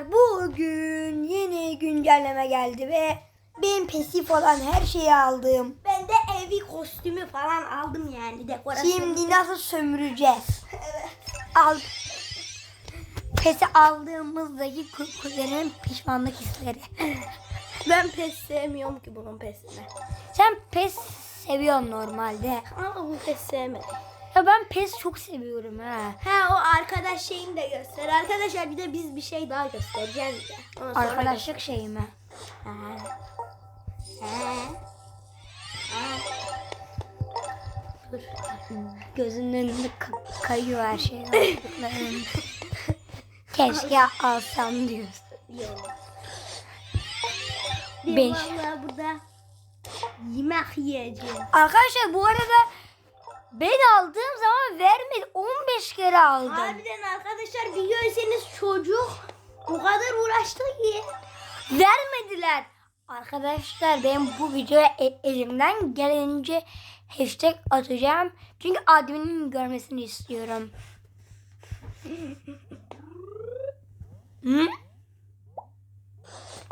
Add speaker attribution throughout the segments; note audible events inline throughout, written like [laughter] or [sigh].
Speaker 1: Bugün yeni güncelleme geldi ve ben pesif olan her şeyi aldım.
Speaker 2: Ben de evi kostümü falan aldım yani dekorasyon.
Speaker 1: Şimdi nasıl sömüreceğiz? Al. Pesi aldığımızdaki ku- kuzenin pişmanlık hisleri.
Speaker 2: ben pes sevmiyorum ki bunun pesini.
Speaker 1: Sen pes seviyorsun normalde.
Speaker 2: Ama bu pes sevmedim.
Speaker 1: Ya ben pes çok seviyorum ha.
Speaker 2: Ha o arkadaş şeyini de göster. Arkadaşlar bir de biz bir şey daha göstereceğiz de. Sonra
Speaker 1: Arkadaşlık şeyi mi?
Speaker 2: göster- Ha. Ha. Ha. Dur.
Speaker 1: Gözünün önünde ka- kayıyor her şey. [laughs] Keşke alsam diyorsun.
Speaker 2: Yok.
Speaker 1: Beş.
Speaker 2: Ben vallahi burada yemek yiyeceğim.
Speaker 1: Arkadaşlar bu arada ben aldığım zaman vermedi. 15 kere aldım.
Speaker 2: Harbiden arkadaşlar biliyorsanız çocuk o kadar uğraştı ki.
Speaker 1: Vermediler. Arkadaşlar ben bu videoya e- elimden gelince hashtag atacağım. Çünkü adminin görmesini istiyorum.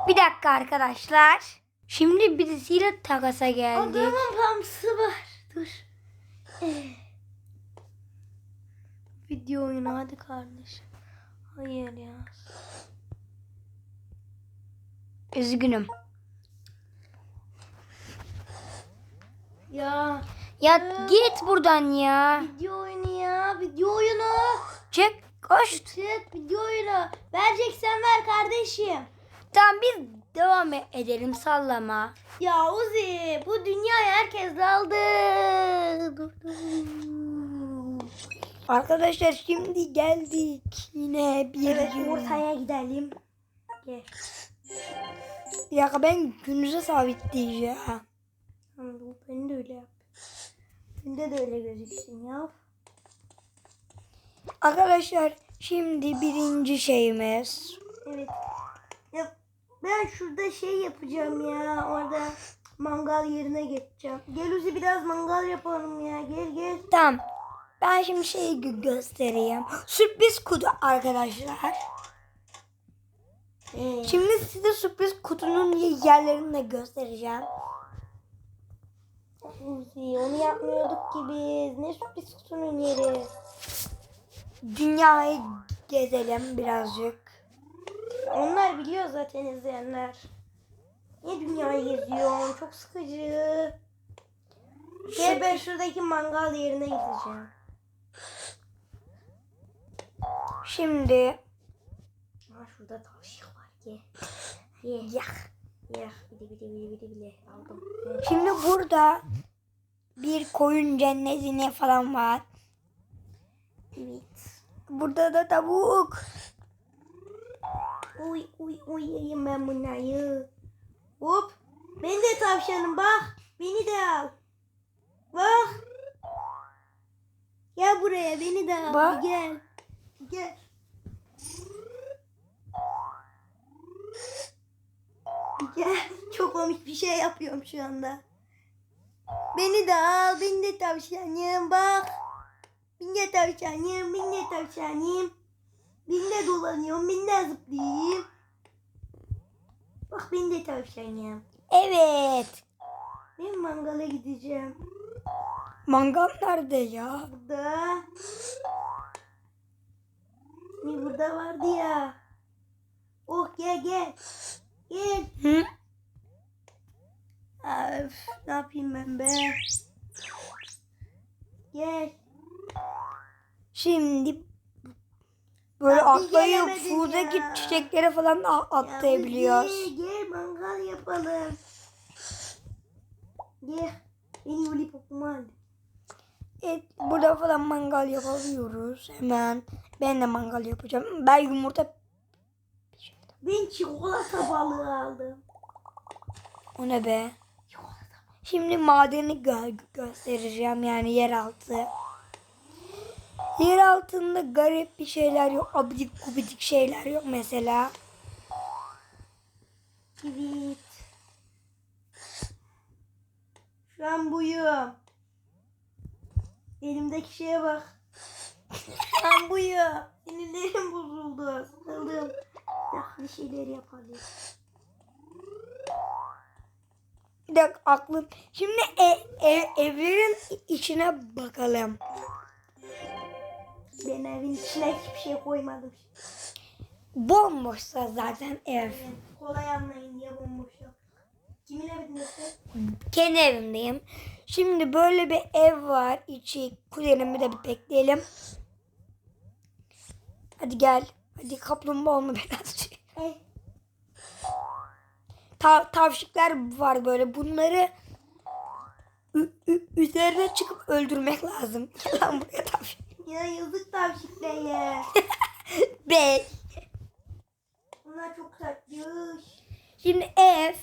Speaker 1: Bir dakika arkadaşlar. Şimdi birisiyle takasa geldik.
Speaker 2: Adamın pamsı var. Dur. Video oyunu hadi kardeşim. Hayır ya.
Speaker 1: Üzgünüm.
Speaker 2: Ya
Speaker 1: Ya git buradan ya.
Speaker 2: video oyunu ya. Video oyunu.
Speaker 1: Çık koş.
Speaker 2: Çık video oyunu. Vereceksen ver kardeşim.
Speaker 1: Tamam biz devam edelim sallama.
Speaker 2: Ya Uzi bu dünyayı herkes aldı. Dur, dur.
Speaker 1: Arkadaşlar şimdi geldik yine bir
Speaker 2: Evet
Speaker 1: gün.
Speaker 2: ortaya gidelim. Gel.
Speaker 1: Bir dakika ben gününüze sabitleyeceğim.
Speaker 2: Bu beni de öyle yap. Bende de öyle gözüksün ya.
Speaker 1: Arkadaşlar şimdi birinci şeyimiz.
Speaker 2: Evet. Ya ben şurada şey yapacağım ya. Orada mangal yerine geçeceğim. Gel Uzi biraz mangal yapalım ya. Gel gel.
Speaker 1: Tamam. Ben şimdi şeyi gö- göstereyim. Sürpriz kutu arkadaşlar.
Speaker 2: Ee,
Speaker 1: Şimdi size sürpriz kutunun ye- yerlerini de göstereceğim.
Speaker 2: Uzi onu yapmıyorduk ki biz. Ne sürpriz kutunun yeri.
Speaker 1: Dünyayı gezelim birazcık.
Speaker 2: Onlar biliyor zaten izleyenler. Niye dünyayı geziyorsun? Çok sıkıcı. Gel ben şuradaki mangal yerine gideceğim.
Speaker 1: Şimdi
Speaker 2: Ha şurada tavşan var. Gel. Gel.
Speaker 1: yak.
Speaker 2: Ya bile bile bile bile bile aldım.
Speaker 1: Şimdi burada bir koyun cennetine falan var.
Speaker 2: Evet.
Speaker 1: Burada da tavuk.
Speaker 2: Uy uy uy yiyeyim ben bunları. Hop. Ben de tavşanım bak. Beni de al. Bak. Gel buraya beni de al.
Speaker 1: Bak.
Speaker 2: Gel. Gel. Gel. Çok komik bir şey yapıyorum şu anda. Beni de al. Beni de tavşanım bak. Ben de tavşanım. Ben de tavşanım. Ben de dolanıyorum. Ben de zıplayayım. Bak ben de tavşanım.
Speaker 1: Evet.
Speaker 2: Ben mangala gideceğim.
Speaker 1: Mangal nerede ya?
Speaker 2: Burada. Ne burada vardı ya. Oh gel gel. Gel.
Speaker 1: Hı?
Speaker 2: Öf, ne yapayım ben be? Gel.
Speaker 1: Şimdi böyle atlayıp buradaki
Speaker 2: ya.
Speaker 1: çiçeklere falan atlayabiliyoruz.
Speaker 2: Ya Gel, gel mangal yapalım. Gel. Beni lollipopumu al.
Speaker 1: Evet, burada falan mangal yapabiliyoruz hemen. Ben de mangal yapacağım. Ben yumurta
Speaker 2: Ben çikolata balığı aldım.
Speaker 1: o ne be?
Speaker 2: Çikolata
Speaker 1: Şimdi madeni gö- göstereceğim yani yeraltı. Yer altında garip bir şeyler yok. Abidik gubidik şeyler yok mesela.
Speaker 2: Evet. Şu an buyum. Elimdeki şeye bak. Ben buyum. Sinirlerim bozuldu. Sıkıldım. Ya farklı şeyler yapalım.
Speaker 1: Bir dakika aklım. Şimdi e- ev- evlerin içine bakalım.
Speaker 2: Ben evin içine hiçbir şey koymadım.
Speaker 1: Bomboşsa zaten ev.
Speaker 2: Yani kolay anlayın diye bomboş yap. Kimin evindesin?
Speaker 1: Kendi evimdeyim. Şimdi böyle bir ev var. İçi kuzenimi de bir bekleyelim. Hadi gel. Hadi kaplumbağa olma birazcık.
Speaker 2: Ev.
Speaker 1: Ta- tavşikler var böyle. Bunları üzerine çıkıp öldürmek lazım. [laughs] Lan buraya tavşik.
Speaker 2: Ya yazık tavşiklere. [laughs]
Speaker 1: Bey.
Speaker 2: Bunlar çok tatlış.
Speaker 1: Şimdi ev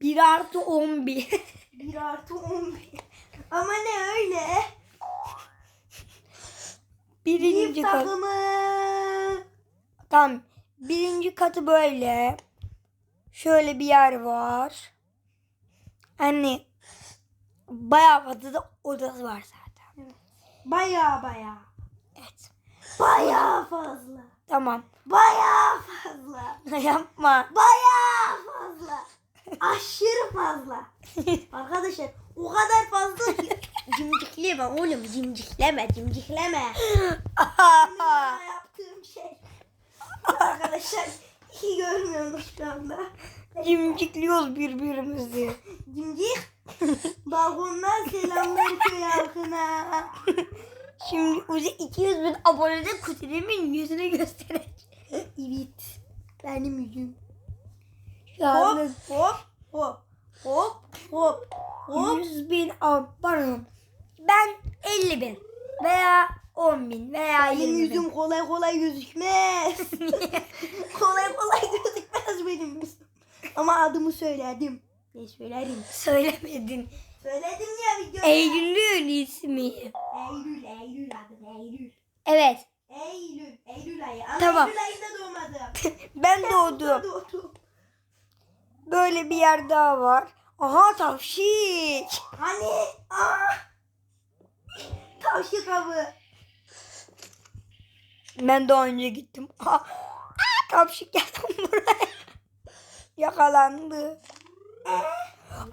Speaker 1: 1 artı 11.
Speaker 2: 1 [laughs] artı 11. Ama ne öyle?
Speaker 1: Birinci
Speaker 2: Bir
Speaker 1: kat.
Speaker 2: takımı.
Speaker 1: Tamam. Birinci katı böyle. Şöyle bir yer var. Hani bayağı fazla da odası var zaten.
Speaker 2: Baya baya.
Speaker 1: Evet.
Speaker 2: Baya fazla.
Speaker 1: Tamam.
Speaker 2: Baya fazla. [laughs]
Speaker 1: Yapma.
Speaker 2: Baya fazla. Aşırı fazla. [laughs] Arkadaşlar o kadar fazla ki. [laughs] Cimcikleme oğlum cimcikleme cimcikleme. Yaptığım şey. Arkadaşlar iyi görmüyorsunuz şu anda.
Speaker 1: Cimcikliyoruz birbirimizi.
Speaker 2: Cimcik. Balkondan selamlar köy halkına.
Speaker 1: Şimdi Uzi 200 bin abonede kuzenimin yüzünü gösterecek.
Speaker 2: Evet. Benim yüzüm.
Speaker 1: Şu
Speaker 2: Hop hop hop hop hop hop.
Speaker 1: 100 bin ab- pardon. Ben 50 bin veya 10 bin veya
Speaker 2: Benim
Speaker 1: 20 bin.
Speaker 2: yüzüm kolay kolay gözükmez. [laughs] kolay kolay gözükmez benim yüzüm. Ama adımı söyledim. Ne söylerim?
Speaker 1: Söylemedin.
Speaker 2: Söyledim ya videoda.
Speaker 1: Eylül'ün ismi.
Speaker 2: Eylül, Eylül adım Eylül.
Speaker 1: Evet.
Speaker 2: Eylül, Eylül ayı. Ama
Speaker 1: Tamam.
Speaker 2: Eylül ayında doğmadım. [laughs]
Speaker 1: Ben doğdum.
Speaker 2: doğdum.
Speaker 1: Böyle bir yer daha var. Aha tavşik.
Speaker 2: Hani? Aa! Tavşan avı.
Speaker 1: Ben daha önce gittim. Aa, aa, tavşik geldi buraya. Yakalandı.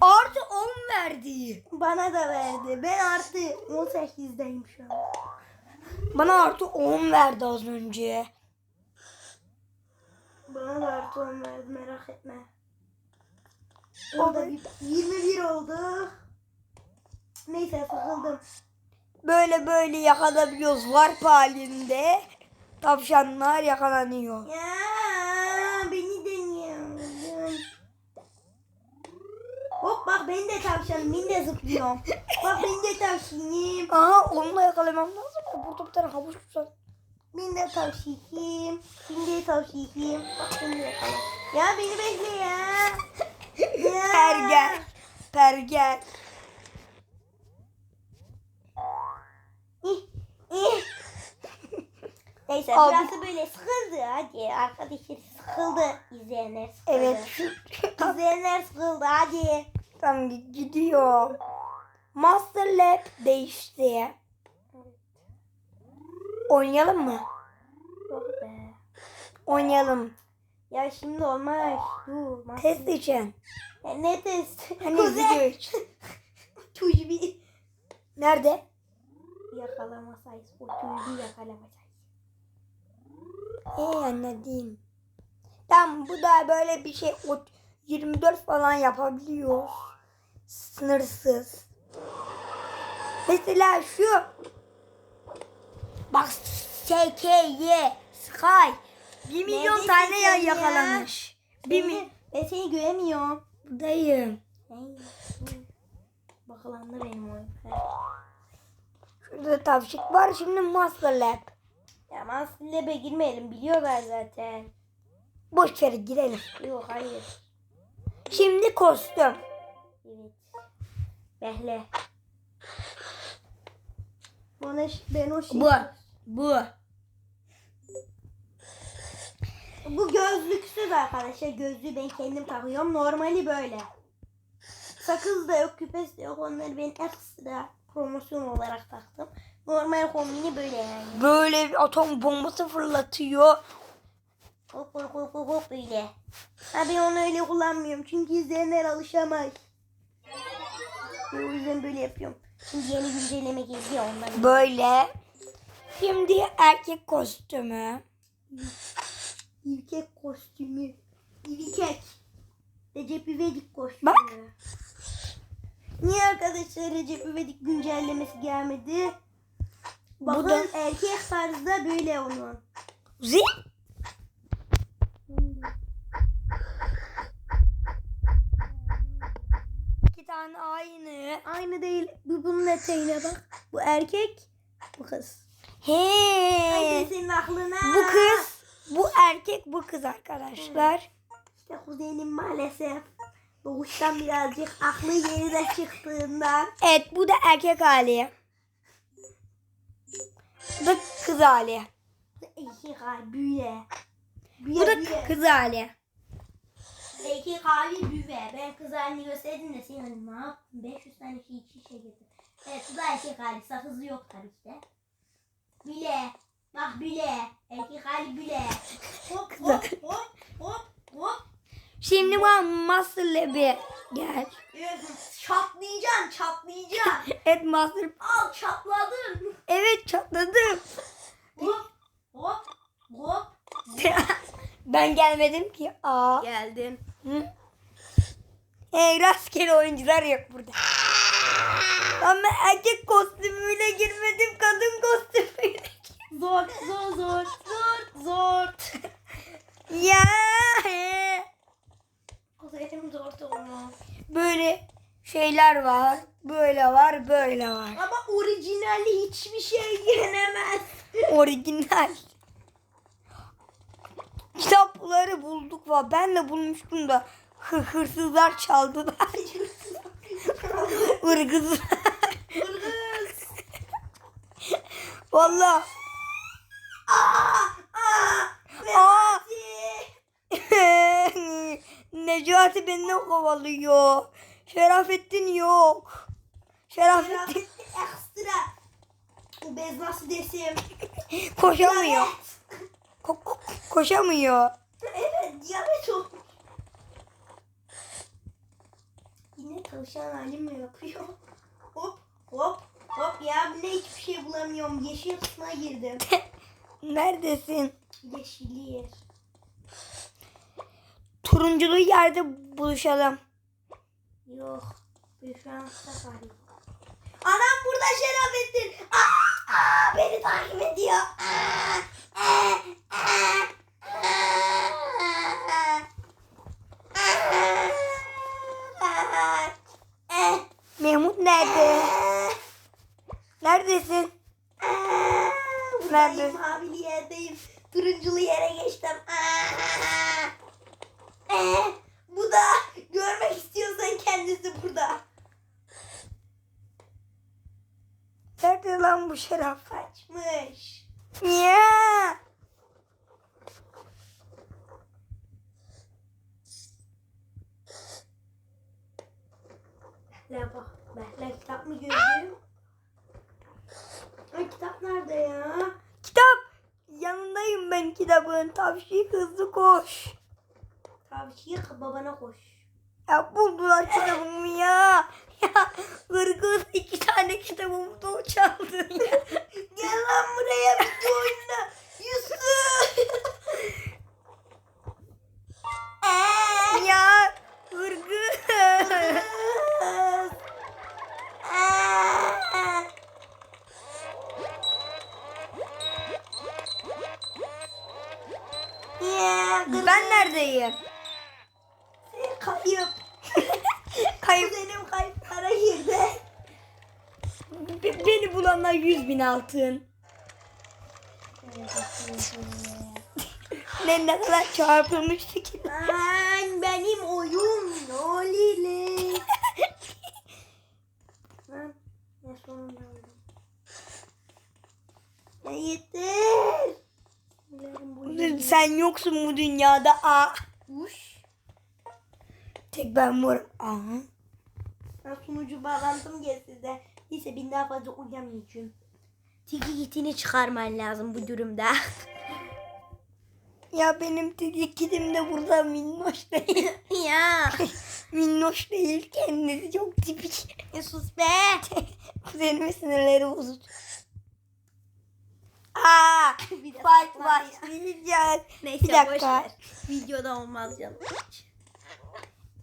Speaker 1: Artı 10 verdi.
Speaker 2: Bana da verdi. Ben artı 18'deyim şu an.
Speaker 1: Bana artı 10 verdi az önce.
Speaker 2: Bana da artı 10 verdi merak etme. O da bir, 21 oldu. Neyse sıkıldım.
Speaker 1: Böyle böyle yakalayabiliyoruz. Varp halinde. Tavşanlar yakalanıyor.
Speaker 2: Ya beni deniyorsun. Hop bak ben de tavşanım. Ben de zıplıyorum. bak ben de tavşanım.
Speaker 1: Aha onunla yakalamam lazım. Burada bir tane havuç tutar.
Speaker 2: Ben de tavşanım. Ben de tavşanım. Bak ben de yakalam. Ya beni bekle ya. ya.
Speaker 1: Pergel. Pergel.
Speaker 2: Neyse
Speaker 1: Abi.
Speaker 2: burası böyle sıkıldı. Hadi arkadaşlar sıkıldı. İzleyenler sıkıldı.
Speaker 1: Evet.
Speaker 2: İzleyenler sıkıldı hadi.
Speaker 1: Tam gidiyor. Master Lab değişti. Oynayalım mı?
Speaker 2: Yok be.
Speaker 1: Oynayalım.
Speaker 2: Ya şimdi olmaz. Dur. nasıl-
Speaker 1: Test için.
Speaker 2: Ya ne test?
Speaker 1: Hani video için.
Speaker 2: Tujbi. [laughs]
Speaker 1: Nerede?
Speaker 2: Yakalamasayız. O tujbi yakalamasayız.
Speaker 1: Ee anladım. Tamam bu da böyle bir şey. O 24 falan yapabiliyor. Sınırsız. Mesela şu. Bak SKY Sky 1 milyon
Speaker 2: Neredesin
Speaker 1: tane ya
Speaker 2: sen ya?
Speaker 1: yakalamış. Bir mi?
Speaker 2: Ben seni göremiyorum.
Speaker 1: Buradayım.
Speaker 2: Hey. Bakılandı benim oyun.
Speaker 1: Şurada tavşik var şimdi Master Lab.
Speaker 2: Ya Master Lab'e girmeyelim biliyorlar zaten.
Speaker 1: Boş yere girelim.
Speaker 2: Yok hayır.
Speaker 1: Şimdi kostüm.
Speaker 2: Evet. Behle. Bana ben o şey...
Speaker 1: Bu. Bu.
Speaker 2: Bu gözlüksüz arkadaşlar. Gözlüğü ben kendim takıyorum. Normali böyle. Sakız da yok, küpesi de yok. Onları ben ekstra promosyon olarak taktım. Normal kombini böyle yani.
Speaker 1: Böyle bir atom bombası fırlatıyor.
Speaker 2: Hop hop hop hop hop böyle. Ha ben onu öyle kullanmıyorum çünkü izleyenler alışamaz. O yüzden böyle yapıyorum. Şimdi yeni güncelleme geliyor ondan.
Speaker 1: Böyle. Şimdi erkek kostümü.
Speaker 2: İlkek kostümü. İlkek. Recep İvedik kostümü.
Speaker 1: Bak.
Speaker 2: Niye arkadaşlar Recep İvedik güncellemesi gelmedi? Bakın
Speaker 1: da-
Speaker 2: erkek tarzda böyle onun.
Speaker 1: Zi. Tane aynı.
Speaker 2: Aynı değil. Bu bunun eteğine bak. Bu erkek, bu kız.
Speaker 1: He.
Speaker 2: Haydi senin aklına.
Speaker 1: Bu kız, bu erkek, bu kız arkadaşlar.
Speaker 2: İşte kuzenim maalesef doğuştan birazcık aklı yerine çıktığından.
Speaker 1: Evet, bu da erkek hali. Bu da kız hali.
Speaker 2: Erkek hali büyüye.
Speaker 1: Bu da kız hali.
Speaker 2: Erkek hali büyüye. Ben kız halini gösterdim de sen hani ne yaptın? 500 tane şey içi şey getir. Evet bu da erkek hali. Sakızı yok tabii ki de. Büle. Bak büle. Erkek hali büle. Hop hop hop hop hop.
Speaker 1: Şimdi bana Master Lab'i gel.
Speaker 2: Çatlayacaksın çatlayacaksın. [laughs]
Speaker 1: Evet Master.
Speaker 2: Al çatladın.
Speaker 1: Evet çatladım.
Speaker 2: Hop hop hop. [laughs]
Speaker 1: ben gelmedim ki. Aa.
Speaker 2: Geldin.
Speaker 1: Hı? Hey rastgele oyuncular yok burada. Ama erkek kostümüyle girmedim kadın kostümüyle.
Speaker 2: Zor zor zor zor zor.
Speaker 1: ya.
Speaker 2: Kuzenim zor onu.
Speaker 1: Böyle şeyler var. Böyle var, böyle var.
Speaker 2: Ama orijinali hiçbir şey yenemez.
Speaker 1: Orijinal. Kitapları bulduk var. Ben de bulmuştum da hı- hırsızlar çaldılar. [laughs] Irgızlar.
Speaker 2: Kırgız.
Speaker 1: Valla. [laughs]
Speaker 2: Necati.
Speaker 1: Beni kovalıyor. Şerafettin yok. Şerafettin
Speaker 2: Ekstra. Bu bez nasıl desem.
Speaker 1: koşamıyor. Ko- ko- koşamıyor.
Speaker 2: Evet diyabet olmuş. Yine tavşan halim yapıyor. Hop hop hop ya bu ne hiçbir şey bulamıyorum. Yeşil kısmına girdim.
Speaker 1: Neredesin?
Speaker 2: Yeşil yer.
Speaker 1: Turunculu yerde buluşalım.
Speaker 2: Yok. Ben şu an safari. Anam burada Şerafettin. Aa, aa, beni takip ediyor. Aa, aa, aa, aa,
Speaker 1: Mahmut nerede? Neredesin?
Speaker 2: aa.
Speaker 1: Nerede?
Speaker 2: Buradayım, mavili yerdeyim. Turunculu yere geçtim. Aa, aa. Bu da görmek istiyorsan kendisi burada.
Speaker 1: Nerede lan bu şeraf?
Speaker 2: Kaçmış.
Speaker 1: Ya.
Speaker 2: La bak. Ben kitap mı gördüm? Ay kitap nerede ya?
Speaker 1: Kitap. Yanındayım ben kitabın. Tavşi hızlı koş.
Speaker 2: Tavşiye babana koş.
Speaker 1: Ya buldular kitabımı ya. [laughs] Ya hırgız iki tane kitabımı da çaldı ya. [laughs]
Speaker 2: Gel lan buraya bir oyna.
Speaker 1: 100 bin altın. ne ne kadar çarpılmıştı ki.
Speaker 2: Ben benim oyun Lolili. [laughs] ben ne yeter. Ulan
Speaker 1: Sen yoksun bu dünyada. Aa.
Speaker 2: Uş.
Speaker 1: Tek ben varım. Aa.
Speaker 2: Ben sunucu bağlantım geldi. Neyse bin daha fazla uyuyamayacağım. Tiki gitini çıkarman lazım bu durumda.
Speaker 1: Ya benim dedi kedim de burada minnoş değil. [laughs]
Speaker 2: ya. [laughs]
Speaker 1: minnoş değil kendisi çok tipik.
Speaker 2: E, sus be. [laughs]
Speaker 1: Kuzenimin sinirleri bozuldu. Aa,
Speaker 2: Bir
Speaker 1: bak bak diyeceğiz.
Speaker 2: Neyse
Speaker 1: Bir dakika.
Speaker 2: Videoda olmaz canım.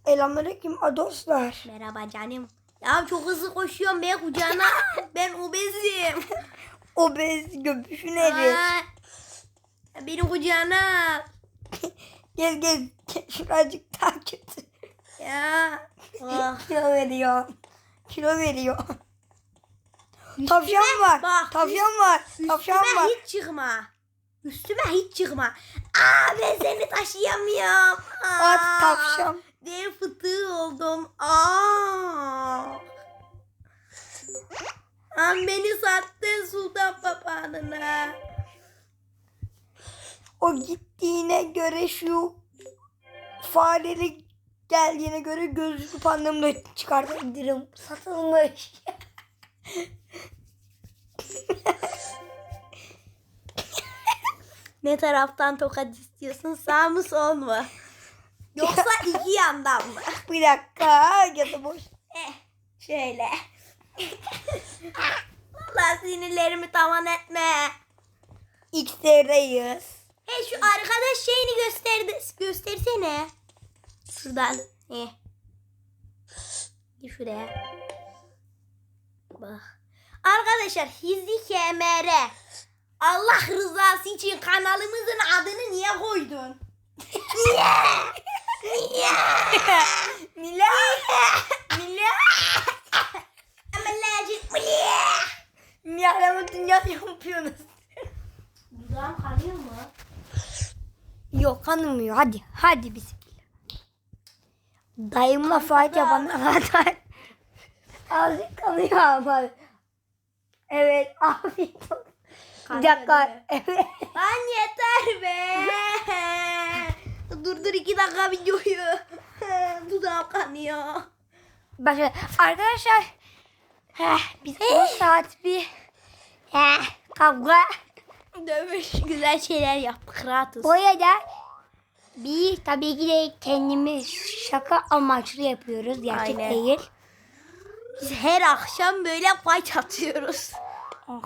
Speaker 1: Selamünaleyküm dostlar.
Speaker 2: Merhaba canım. Ya çok hızlı koşuyorum be kucağına. [laughs] ben obezim. [laughs]
Speaker 1: Obez göbüşün erir.
Speaker 2: Aa, Benim kucağına. [laughs]
Speaker 1: Gel gel gel, şuracık daha kötü.
Speaker 2: Ya. Oh.
Speaker 1: Kilo veriyor. Kilo veriyor. Tavşan var.
Speaker 2: bak,
Speaker 1: Tavşan var. Tavşan
Speaker 2: Üstüme
Speaker 1: var.
Speaker 2: hiç çıkma. Üstüme hiç çıkma. Aa ben seni taşıyamıyorum. Aa,
Speaker 1: At tavşan.
Speaker 2: Dev fıtığı oldum. Aa. An beni sattın sultan papağanına.
Speaker 1: O gittiğine göre şu fareli geldiğine göre gözlüklü pandamı da çıkartabilirim. Satılmış.
Speaker 2: Ne taraftan tokat istiyorsun? Sağ mı sol mu? Yoksa iki yandan mı? [laughs]
Speaker 1: Bir dakika ya da boş.
Speaker 2: Eh, şöyle. Allah sinirlerimi tavan etme.
Speaker 1: X'deyiz.
Speaker 2: Hey şu arkadaş şeyini gösterdi. Göstersene. Şuradan. Eh. Gir şuraya. Bak. Arkadaşlar Hizli KMR. Allah rızası için kanalımızın adını niye koydun? [laughs] [laughs] niye? Niye?
Speaker 1: Mila.
Speaker 2: Mila. Amelacık Mila.
Speaker 1: Mia'lama dünya şampiyonu.
Speaker 2: Dudağım kanıyor mu?
Speaker 1: Yok kanımıyor. Hadi. Hadi bismillah. Dayımla fight yapana kadar. Azıcık kanıyor ama. Evet. Afiyet olsun. Bir dakika. Evet.
Speaker 2: Lan yeter be. [laughs] dur dur iki dakika videoyu. [laughs] Dudağım kanıyor.
Speaker 1: Başka. Arkadaşlar. Heh, biz 10 saat bir heh, kavga.
Speaker 2: Dövüş. Güzel şeyler yaptık rahatız.
Speaker 1: Bu arada bir tabii ki de kendimiz şaka amaçlı yapıyoruz. Gerçek
Speaker 2: Aynen.
Speaker 1: değil.
Speaker 2: Biz her akşam böyle fight atıyoruz.
Speaker 1: Ah.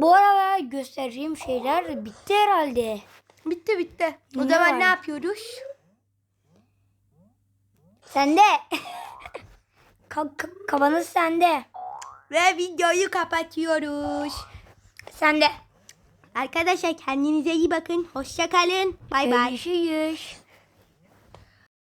Speaker 1: Bu arada göstereceğim şeyler bitti herhalde.
Speaker 2: Bitti bitti. O zaman
Speaker 1: var?
Speaker 2: ne yapıyoruz?
Speaker 1: Sende. [laughs] Ka- ka- kafanız sende.
Speaker 2: Ve videoyu kapatıyoruz.
Speaker 1: Sende.
Speaker 2: Arkadaşlar kendinize iyi bakın. Hoşça kalın. Bay bay.
Speaker 1: Görüşürüz.